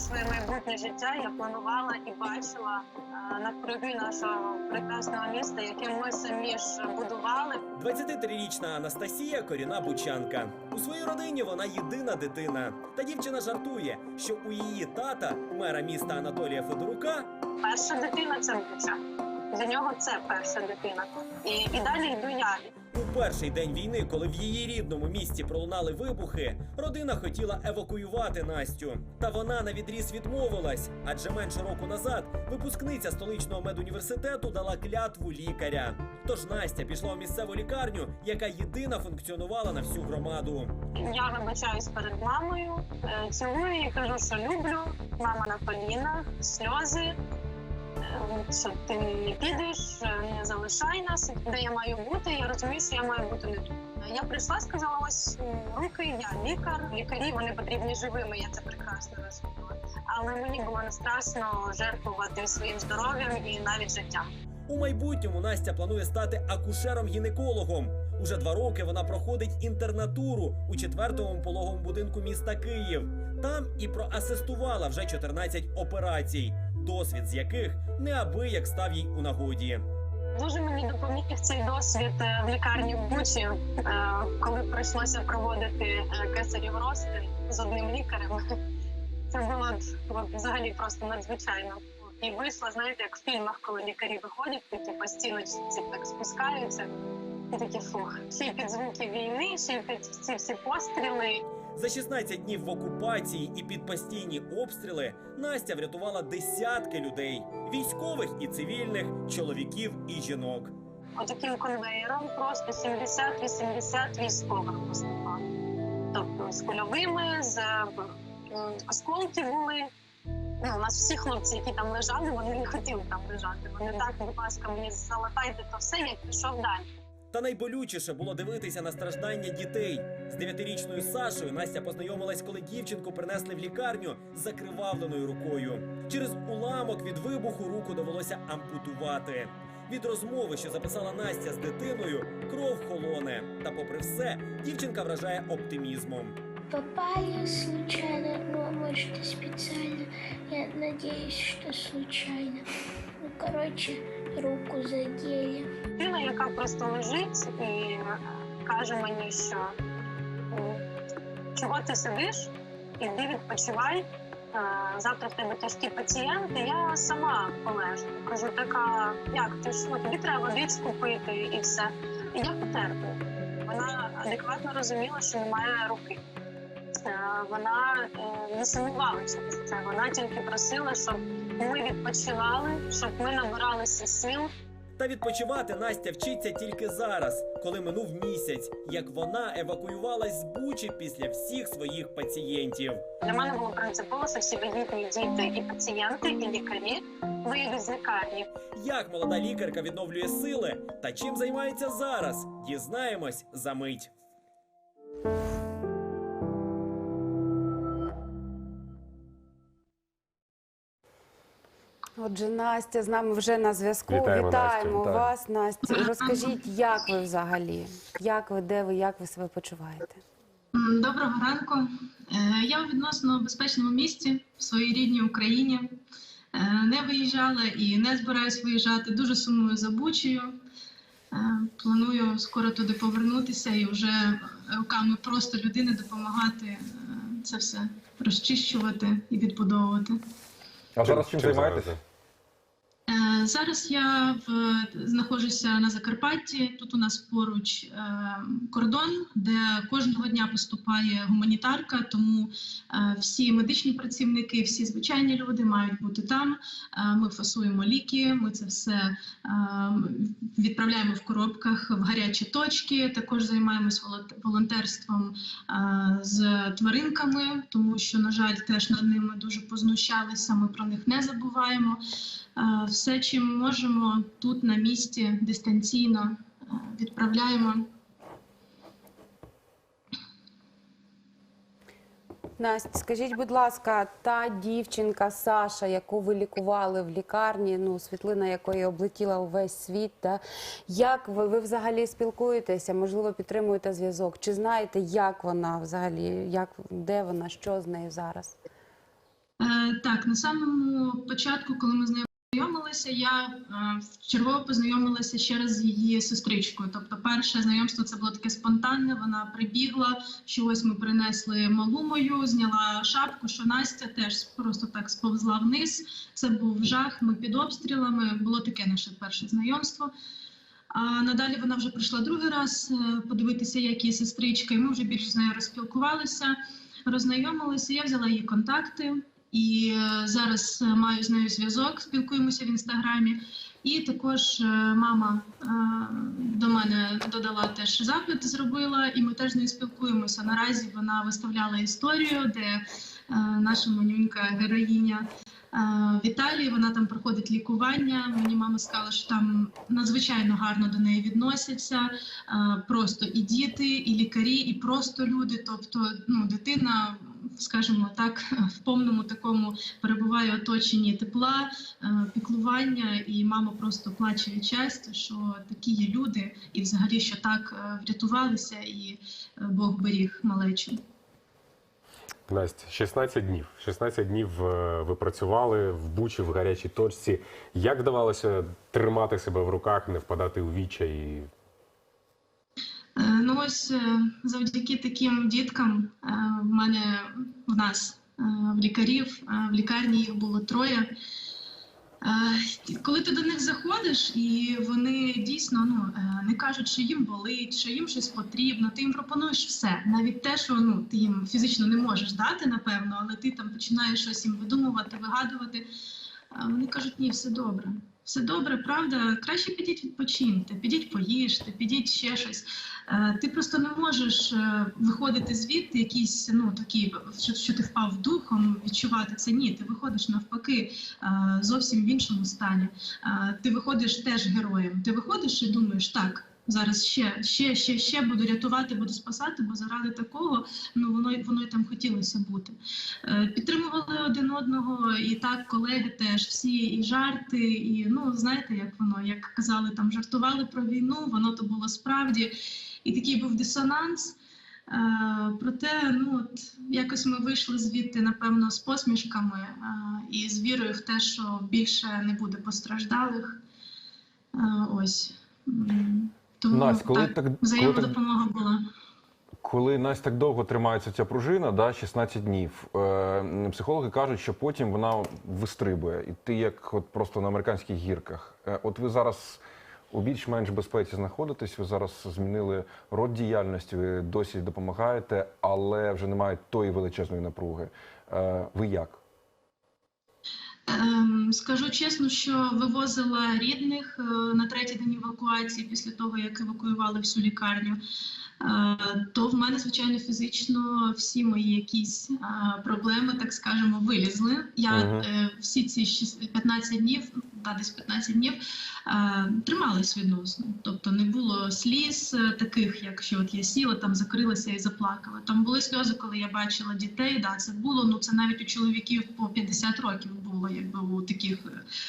все своє майбутнє життя я планувала і бачила на навкруги нашого прекрасного міста, яке ми самі ж будували. 23-річна Анастасія коріна бучанка. У своїй родині вона єдина дитина. Та дівчина жартує, що у її тата, мера міста Анатолія Федорука, Перша дитина це Буча. Для нього це перша дитина. І, і далі йду я. у перший день війни, коли в її рідному місті пролунали вибухи, родина хотіла евакуювати Настю. Та вона на відріз відмовилась, адже менше року назад випускниця столичного медуніверситету дала клятву лікаря. Тож Настя пішла у місцеву лікарню, яка єдина функціонувала на всю громаду. Я вибачаюсь перед мамою, е, цілую і кажу, що люблю. Мама на колінах, сльози. Що ти не підеш, е, не залишай нас, де я маю бути. Я розумію, що я маю бути не тут. Я прийшла, сказала: ось руки, я лікар. Лікарі вони потрібні живими. Я це прекрасно розуміла. Але мені було не страшно жертвувати своїм здоров'ям і навіть життям. У майбутньому Настя планує стати акушером-гінекологом. Уже два роки вона проходить інтернатуру у четвертому пологовому будинку міста Київ. Там і проасистувала вже 14 операцій, досвід з яких неабияк став їй у нагоді. Дуже мені допоміг цей досвід е, в лікарні в Бучі, е, коли прийшлося проводити е, кесарів розтин з одним лікарем. Це було взагалі просто надзвичайно. І вийшла, знаєте, як в фільмах, коли лікарі виходять, і типу стіночці так спускаються. І такі фух. Ще й під звуки війни, ще й під ці всі постріли. За 16 днів в окупації і під постійні обстріли Настя врятувала десятки людей: військових і цивільних, чоловіків і жінок. Отаким конвеєром просто 70-80 військових поступало. Тобто з кульовими, з осколки були. Ну, у нас всі хлопці, які там лежали, вони не хотіли там лежати. Вони так, будь ласка, мені залатайте то все, я пішов далі. Та найболючіше було дивитися на страждання дітей. З дев'ятирічною Сашою Настя познайомилась, коли дівчинку принесли в лікарню з закривавленою рукою. Через уламок від вибуху руку довелося ампутувати. Від розмови, що записала Настя з дитиною, кров холоне. Та, попри все, дівчинка вражає оптимізмом. Попали случайно, ну а может и специально. Я надеюсь, что случайно. Ну, короче, руку задели. Дитина, яка просто лежить і е, каже мені, що чого ти сидиш, іди відпочивай. е, Завтра в тебе тяжкі пацієнти, я сама полежу. Кажу, така, як ти що, тобі треба водичку пити і все. І я потерплю. Вона адекватно розуміла, що немає руки. Е, Вона е, не сумнівалася. Вона тільки просила, щоб ми відпочивали, щоб ми набиралися сил. Та відпочивати Настя вчиться тільки зараз, коли минув місяць, як вона евакуювалась з Бучі після всіх своїх пацієнтів. Для мене було принципово, що всі вагітні діти і пацієнти, і лікарі виїдуть з лікарні. Як молода лікарка відновлює сили та чим займається зараз? Дізнаємось за мить. Отже, Настя з нами вже на зв'язку. Вітаємо, Вітаємо Настю, вас, Настя. Розкажіть, як ви взагалі? Як ви, де ви, як ви себе почуваєте? Доброго ранку. Е, Я у відносно безпечному місці в своїй рідній Україні. Е, Не виїжджала і не збираюсь виїжджати. Дуже сумую за Бучею. Е, Планую скоро туди повернутися і вже руками просто людини допомагати це все розчищувати і відбудовувати. А зараз чим займаєтеся? Зараз я в знаходжуся на Закарпатті. Тут у нас поруч е, кордон, де кожного дня поступає гуманітарка. Тому е, всі медичні працівники, всі звичайні люди мають бути там. Е, ми фасуємо ліки. Ми це все відправляємо в коробках в гарячі точки. Також займаємось волонт- волонтерством з тваринками, тому що, на жаль, теж над ними дуже познущалися. Ми про них не забуваємо. Е, Все, чим можемо тут на місці дистанційно е, відправляємо. Настя, скажіть, будь ласка, та дівчинка Саша, яку ви лікували в лікарні, ну світлина якої облетіла увесь світ, да? як ви, ви взагалі спілкуєтеся? Можливо, підтримуєте зв'язок? Чи знаєте, як вона взагалі, як де вона, що з нею зараз? Е, так, на самому початку, коли ми з нею познайомилися, я е, вчергово познайомилася ще раз з її сестричкою. Тобто, перше знайомство це було таке спонтанне. Вона прибігла, що ось ми принесли малу мою, зняла шапку, що Настя теж просто так сповзла вниз. Це був жах. Ми під обстрілами. Було таке наше перше знайомство. А надалі вона вже прийшла другий раз е, подивитися, як її сестричка, і ми вже більше з нею розспілкувалися, роззнайомилися. Я взяла її контакти і е, зараз е, маю з нею зв'язок, спілкуємося в інстаграмі. І також е, мама до мене додала теж запит, зробила, і ми теж з нею спілкуємося. Наразі вона виставляла історію, де наша манюнька героїня в Італії. Вона там проходить лікування. Мені мама сказала, що там надзвичайно гарно до неї відносяться. Просто і діти, і лікарі, і просто люди. Тобто, ну дитина, скажімо так, в повному такому перебуває оточенні тепла, е, піклування, і мама просто плаче від щастя, що такі є люди, і взагалі що так е, врятувалися, і е, Бог беріг малечу. Настя, 16 днів. 16 днів ви працювали в Бучі, в гарячій точці. Як вдавалося тримати себе в руках, не впадати у відчай? і Ну ось е, завдяки таким діткам е, в мене в нас е, в лікарів в лікарні їх було троє. Коли ти до них заходиш, і вони дійсно ну не кажуть, що їм болить, що їм щось потрібно. Ти їм пропонуєш все, навіть те, що ну ти їм фізично не можеш дати, напевно, але ти там починаєш щось їм видумувати, вигадувати. Вони кажуть, ні, все добре. Все добре, правда. Краще підіть відпочиньте, підіть поїжте, підіть ще щось. Е, Ти просто не можеш е, виходити звідти, якісь ну такі, що, що ти впав духом, відчувати це. Ні, ти виходиш навпаки е, зовсім в іншому стані. Ти виходиш теж героєм. Ти виходиш і думаєш, так. Зараз ще, ще, ще, ще буду рятувати, буду спасати, бо заради такого ну воно воно й там хотілося бути. Е, Підтримували один одного, і так колеги теж всі і жарти, і ну знаєте, як воно, як казали, там жартували про війну, воно то було справді. І такий був дисонанс. Е, проте, ну от якось ми вийшли звідти, напевно, з посмішками е, і з вірою в те, що більше не буде постраждалих. Ось. Тому Настя, коли так, так, коли була. Коли Настя так довго тримається ця пружина, да, 16 днів, е, психологи кажуть, що потім вона вистрибує. І ти як от просто на американських гірках. Е, от ви зараз у більш-менш безпеці знаходитесь, ви зараз змінили род діяльності, ви досі допомагаєте, але вже немає тої величезної напруги. Е, ви як? Ем, Скажу чесно, що вивозила рідних е, на третій день евакуації після того, як евакуювали всю лікарню. Е, То в мене, звичайно, фізично всі мої якісь е, проблеми, так скажемо, вилізли. Я е, всі ці шість- 15 днів, та десь 15 днів, е, трималась відносно. Тобто не було сліз е, таких, як що от я сіла, там закрилася і заплакала. Там були сльози, коли я бачила дітей. Да, це було. Ну це навіть у чоловіків по 50 років було, якби у таких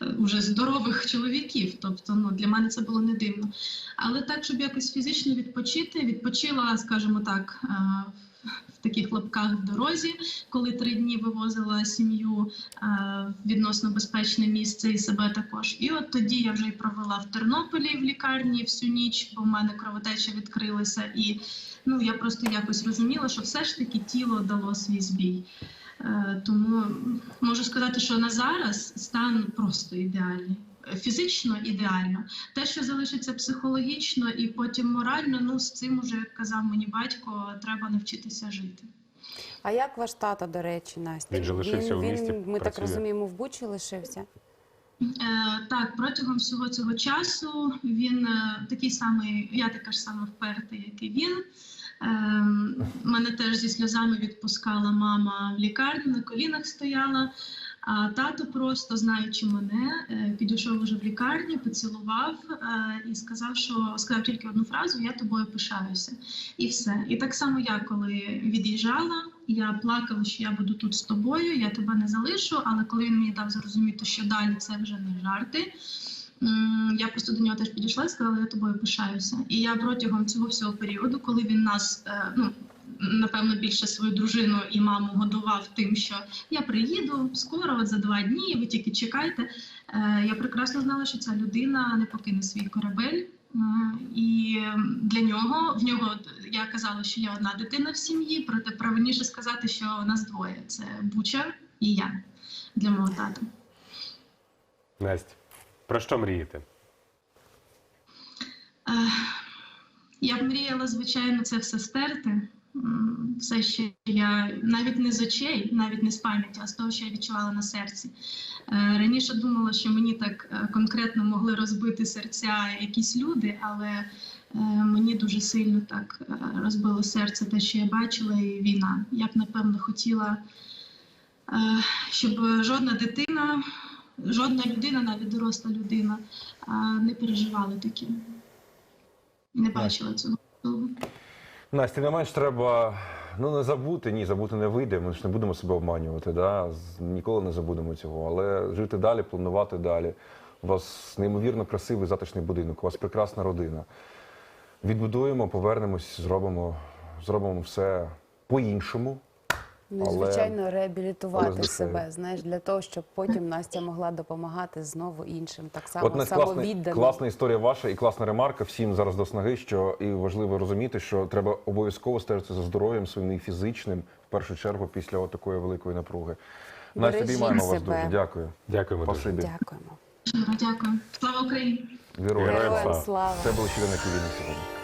е, уже здорових чоловіків. Тобто, ну для мене це було не дивно. Але так, щоб якось фізично відпочити, відпочила, скажімо так. В таких лапках в дорозі, коли три дні вивозила сім'ю е, в відносно безпечне місце і себе також. І от тоді я вже й провела в Тернополі в лікарні всю ніч, бо в мене кровотеча відкрилася, і ну я просто якось розуміла, що все ж таки тіло дало свій збій. Е, Тому можу сказати, що на зараз стан просто ідеальний. Фізично ідеально. Те, що залишиться психологічно і потім морально, ну з цим уже як казав мені батько, треба навчитися жити. А як ваш тато, до речі, Настя? Він же лишився в місті, Ми так розуміємо, в Бучі лишився. Е, так, протягом всього цього часу він е, такий самий, я така ж сама вперта, як і він. Е, мене теж зі сльозами відпускала мама в лікарню, на колінах стояла. А тато просто, знаючи мене, е, підійшов уже в лікарню, поцілував е, і сказав, що сказав тільки одну фразу: я тобою пишаюся. І все. І так само я, коли від'їжджала, я плакала, що я буду тут з тобою, я тебе не залишу. Але коли він мені дав зрозуміти, що далі це вже не жарти. Я просто до нього теж підійшла і сказала, я тобою пишаюся. І я протягом цього всього періоду, коли він нас е, ну напевно більше свою дружину і маму годував тим, що я приїду скоро, от за два дні, ви тільки чекайте. Е, Я прекрасно знала, що ця людина не покине свій корабель. І для нього в нього я казала, що я одна дитина в сім'ї, проте правильніше сказати, що нас двоє: це Буча і я для мого тата. Настя, про що мрієте? Е, Я б мріяла, звичайно, це все стерти. Все, що я навіть не з очей, навіть не з пам'яті, а з того, що я відчувала на серці. Е, Раніше думала, що мені так е, конкретно могли розбити серця якісь люди, але е, мені дуже сильно так розбило серце те, що я бачила, і війна. Я б напевно хотіла, щоб жодна дитина, жодна людина, навіть доросла людина, не переживала таке. Не бачила цього. Настя, не менш треба ну не забути, ні, забути не вийде. Ми ж не будемо себе обманювати. Да? Ніколи не забудемо цього. Але жити далі, планувати далі. У вас неймовірно красивий затишний будинок, у вас прекрасна родина. Відбудуємо, повернемось, зробимо, зробимо все по-іншому. Ну, Але- звичайно, реабілітувати душею. себе, знаєш, для того, щоб потім Настя могла допомагати знову іншим. Так само От самовіддано. класна історія ваша і класна ремарка. Всім зараз до снаги, що і важливо розуміти, що треба обов'язково стежити за здоров'ям своїм і фізичним, в першу чергу, після такої великої напруги. Настя, обіймаємо вас дуже. Дякую. Дякуємо дуже. Дякуємо. Дякую. Слава Україні! Героям слава. слава. Це були щоденники війни сьогодні.